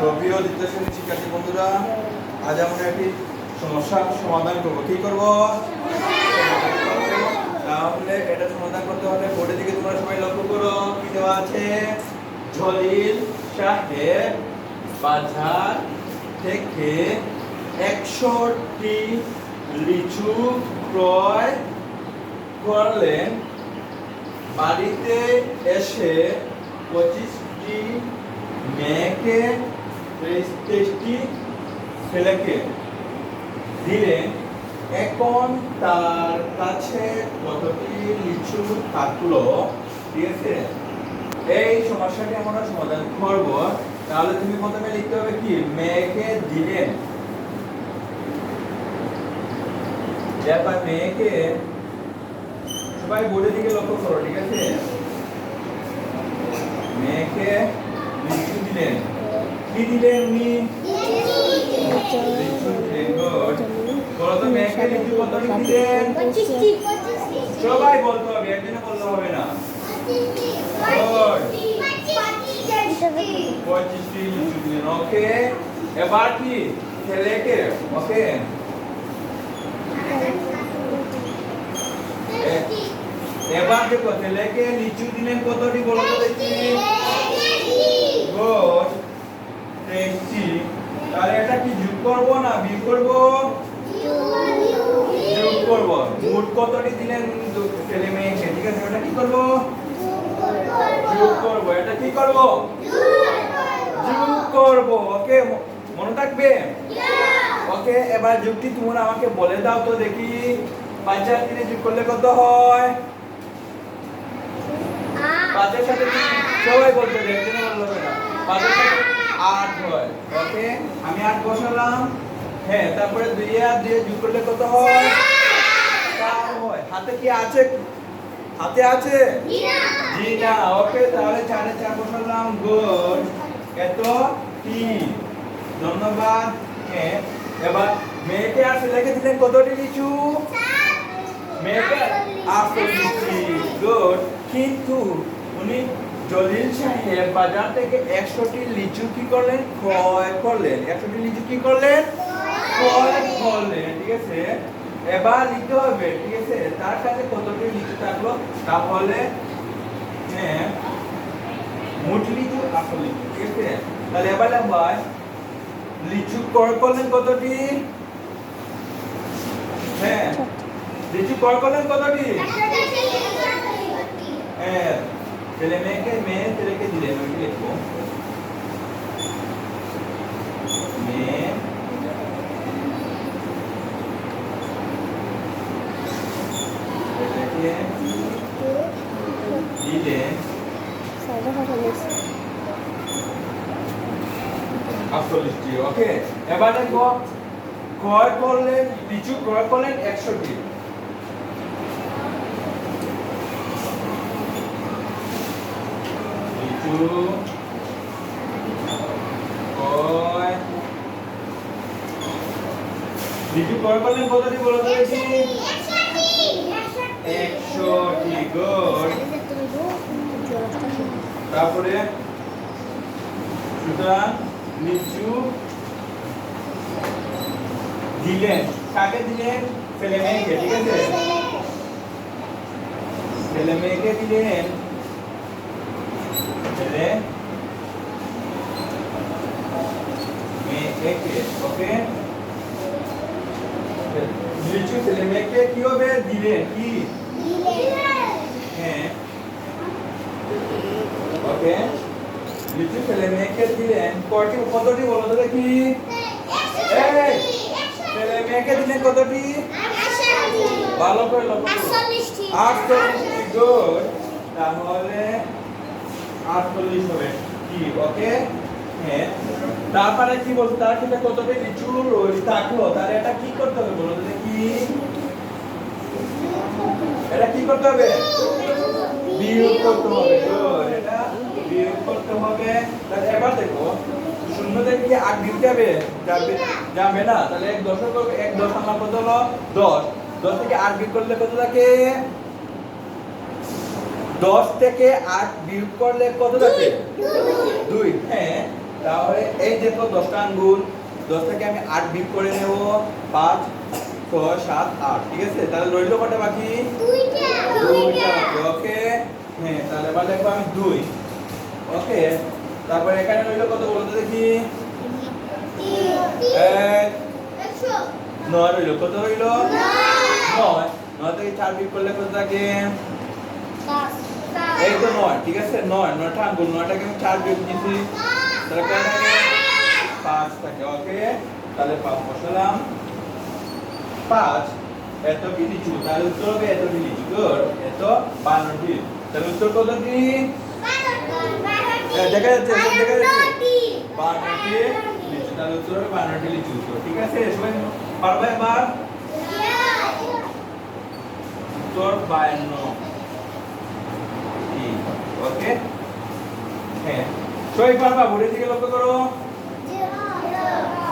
তো প্রিয় দ্বিতীয় শ্রেণির শিক্ষার্থী বন্ধুরা, আজ আমরা একটি সমস্যার সমাধান করব। কি করব? তাহলে এটা সমাধান করতে হলে বোর্ডের দিকে তোমরা সবাই লক্ষ্য করো, কি দেওয়া আছে? জলিল সাহেব বাজার থেকে একশোটি লিচু ক্রয় করলেন। বাড়িতে এসে পঁচিশটি মেয়েকে তেইশটি ছেলেকে দিলেন এখন তার কাছে কতটি লিচু থাকল? আছে এই সমস্যাটি আমরা সমাধান করব। তাহলে তুমি প্রথমে লিখতে হবে কি? মেয়েকে দিলেন। ব্যাপার মেয়েকে সবাই বোর্ডের দিকে লক্ষ্য করো, ঠিক আছে? মেয়েকে লিচু দিলেন। কি দিলেন উনি লিচু দিলেন good. বলো তো মেয়েকে লিচু কতটি দিলেন সবাই বলতে হবে একজনে বলতে হবে না। পঁচিশটি লিচু দিলেন ওকে। এবার কি? ছেলেকে ওকে। এবার দেখো ছেলেকে লিচু দিলেন কতটি বলো তো দেখি গুড তাহলে এটা কি যোগ করব না বিয়োগ করব? যোগ করব মোট কতটি দিলেন ছেলে মেয়েকে ঠিক আছে, ওটা কি করব? যোগ করব এটা কি করব? যোগ করব ওকে মনে থাকবে? ওকে, এবার যুগটি তোমরা আমাকে বলে দাও তো দেখি। পাঁচ আর তিনে যোগ করলে কত হয়? পাঁচের সাথে সবাই বলতে একজনে বললে না। পাঁচের সাথে আট হয়। ওকে? আমি আট বসালাম। হ্যাঁ তারপরে দুই আর দুই যোগ করলে কত হয়? চার হয়। হাতে কি আছে? হাতে আছে? জি না ওকে তাহলে চারে চার বসালাম। গুড। এত? তিন। ধন্যবাদ। হ্যাঁ এবার মেয়েকে আর ছেলেকে দিলেন কতটি লিচু? মেয়েকে আটচল্লিশটি গুড। কিন্তু উনি জলিল সাহেব বাজার থেকে একশোটি লিচু কি করলেন? ক্রয় করলেন। একশোটি লিচু কি করলেন? ক্রয় করলেন ঠিক আছে? এবার লিখতে হবে ঠিক আছে? তার কাছে কতটি লিচু থাকল? তাহলে হ্যাঁ মোট লিচু আসল লিচু ঠিক আছে? তাহলে এবার ভাই লিচু ক্রয় করলেন কতটি? হ্যাঁ লিচু ক্রয় করলেন কতটি? হ্যাঁ ছেলে মেয়েকে মেয়ে ছেলেকে দিলেন ওইটি লিখব মেয়ে ছেলেকে দিলেন আটচল্লিশটি ওকে এবার দেখো ক্রয় করলেন লিচু ক্রয় করলেন একশোটি ক্রয় লিচু ক্রয় করলেন কতটি বলো তারপরে সুতরাং লিচু দিলেন কাকে দিলেন ছেলে মেয়েকে, ঠিক আছে? ছেলে মেয়েকে দিলেন ওকে লিচু ছেলে মেয়েকে কি হবে দিলেন কি হ্যাঁ ওকে লিচু ছেলে মেয়েকে দিলেন কয়টি কতটি বলো তো দেখি ছেলে মেয়েকে দিলেন কতটি ভালো করে লক্ষ্য আটচল্লিশটি গুড তাহলে আটচল্লিশ হবে। কি? ওকে? হ্যাঁ। তারপরে কি বলছো? তার ক্ষেত্রে কতটি লিচু রয়েছে? থাকল তাহলে এটা কি করতে হবে বলো তো দেখি। এটা কি করতে হবে? বিয়োগ করতে হবে। এটা বিয়োগ করতে হবে। তাহলে এবার দেখো, শূন্য থেকে কি আট বিয়োগ যাবে? যাবে না। তাহলে এক দশক এক দশ আমার কত হলো দশ। দশ থেকে বিয়োগ করলে কত থাকে? দশ থেকে আট বিয়োগ করলে কত থাকে? দুই। হ্যাঁ তাহলে এই দেখো দশটা আঙ্গুল দশ থেকে আমি আট বিপ করে নেব। পাঁচ ছয় সাত আট। ঠিক আছে? তাহলে রইল কটা বাকি? দুইটা। ওকে। হ্যাঁ তাহলে এবার দেখব আমি দুই। ওকে তারপরে এখানে রইল কত বলতে দেখি? এক। নয় রইল। কত রইল? নয়। নয়। থেকে চার বিপ করলে কত থাকে? এই তো নয় ঠিক আছে? নয় নয়টা আঙ্গুল নয়টাকে আমি চার বিপ দিয়েছি। তাহলে কয় থাকে পাঁচ থাকে ওকে? তাহলে পাঁচ বসালাম। পাঁচ এত কি নিচু তাহলে উত্তর হবে এত কি নিচু গুড এত বান্নটি তাহলে উত্তর কত কি দেখা যাচ্ছে দেখা যাচ্ছে। বান্নটি নিচু তাহলে উত্তর হবে বান্নটি নিচু ঠিক আছে? সবাই পারবে এবার? উত্তর বায়ান্ন ওকে? হ্যাঁ। সবাই পারবা ভোরের দিকে লক্ষ্য করো।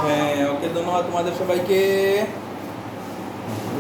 হ্যাঁ ওকে ধন্যবাদ তোমাদের সবাইকে।